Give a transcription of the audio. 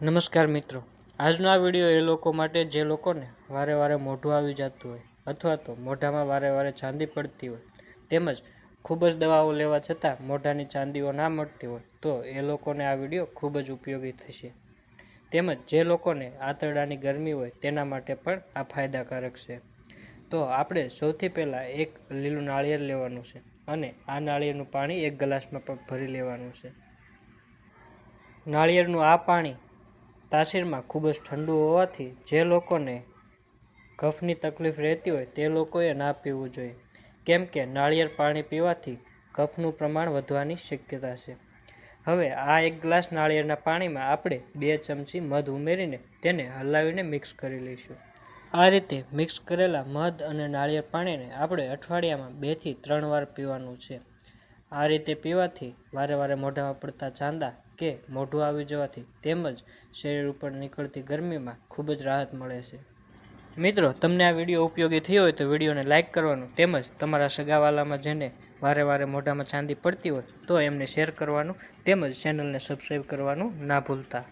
નમસ્કાર મિત્રો. આજનો આ વીડિયો એ લોકો માટે જે લોકોને વારે વારે મોઢું આવી જતું હોય અથવા તો મોઢામાં વારે વારે ચાંદી પડતી હોય તેમજ ખૂબ જ દવાઓ લેવા છતાં મોઢાની ચાંદીઓ ના મળતી હોય તો એ લોકોને આ વીડિયો ખૂબ જ ઉપયોગી થશે. તેમજ જે લોકોને આંતરડાની ગરમી હોય તેના માટે પણ આ ફાયદાકારક છે. તો આપણે સૌથી પહેલાં એક લીલું નાળિયેર લેવાનું છે અને આ નાળિયેરનું પાણી એક ગ્લાસમાં પણ ભરી લેવાનું છે. નાળિયેરનું આ પાણી તાસીરમાં ખૂબ જ ઠંડુ હોવાથી જે લોકોને કફની તકલીફ રહેતી હોય તે લોકોએ ના પીવું જોઈએ. કેમ કે નાળિયેર પાણી પીવાથી કફનું પ્રમાણ વધવાની શક્યતા છે. હવે આ એક ગ્લાસ નાળિયેરના પાણીમાં આપણે બે ચમચી મધ ઉમેરીને તેને હલાવીને મિક્સ કરી લઈશું. આ રીતે મિક્સ કરેલા મધ અને નાળિયેર પાણીને આપણે અઠવાડિયામાં બેથી ત્રણ વાર પીવાનું છે. આ રીતે પીવાથી વારે વારે મોઢામાં પડતા ચાંદા કે મોઢું આવી જવાથી તેમજ શરીર ઉપર નીકળતી ગરમીમાં ખૂબ જ રાહત મળે છે. મિત્રો, તમને આ વીડિયો ઉપયોગી થયો હોય તો વિડીયોને લાઇક કરવાનું તેમજ તમારા સગાવાલામાં જેને વારે વારે મોઢામાં ચાંદી પડતી હોય તો એમને શેર કરવાનું તેમજ ચેનલને સબસ્ક્રાઈબ કરવાનું ના ભૂલતા.